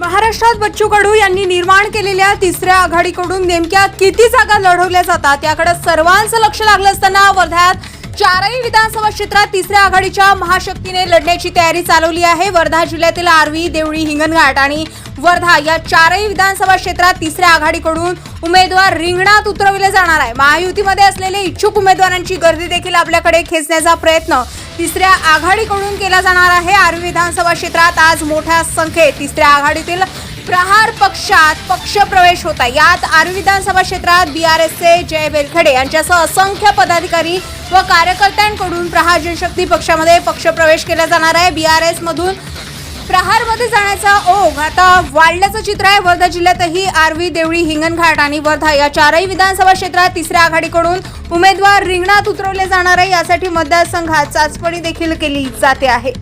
महाराष्ट्रात बच्चू कडू यांनी निर्माण केलेल्या तिसऱ्या आघाडीकडून नेमक्या किती जागा लढवल्या जातात? याकडे सर्वांचं लक्ष लागलं असताना वर्ध्यात चारही विधानसभा क्षेत्रात तिसऱ्या आघाडीच्या महाशक्तीने लढण्याची तयारी चालवली आहे. वर्धा जिल्ह्यातील आर्वी देवळी हिंगणघाट आणि वर्धा या चारही विधानसभा क्षेत्रात तिसऱ्या आघाडीकडून उमेदवार रिंगणात उतरवले जाणार आहे. महायुतीमध्ये असलेले इच्छुक उमेदवारांची गर्दी देखील आपल्याकडे खेचण्याचा प्रयत्न तिसऱ्या आघाडीकडून केला जाणार आहे आर्वी विधानसभा क्षेत्रात आज मोठ्या संख्येत तिसऱ्या आघाडीतील प्रहार पक्षात पक्ष प्रवेश होता यात आर्वी विधानसभा क्षेत्रात बी आर एसचे जय बेलखडे यांच्यासह असंख्य पदाधिकारी व कार्यकर्त्यांकडून प्रहार जनशक्ती पक्षामध्ये पक्षप्रवेश केला जाणार आहे. बी आर एस मधून प्रहारमध्ये जाण्याचा ओघ. आता वाढल्याचं चित्र आहे. वर्धा जिल्ह्यातही आर्वी देवळी हिंगणघाट आणि वर्धा या चारही विधानसभा क्षेत्रात तिसऱ्या आघाडीकडून उमेदवार रिंगणात उतरवले जाणार आहे. यासाठी मतदारसंघात चाचपणी देखील केली जाते आहे.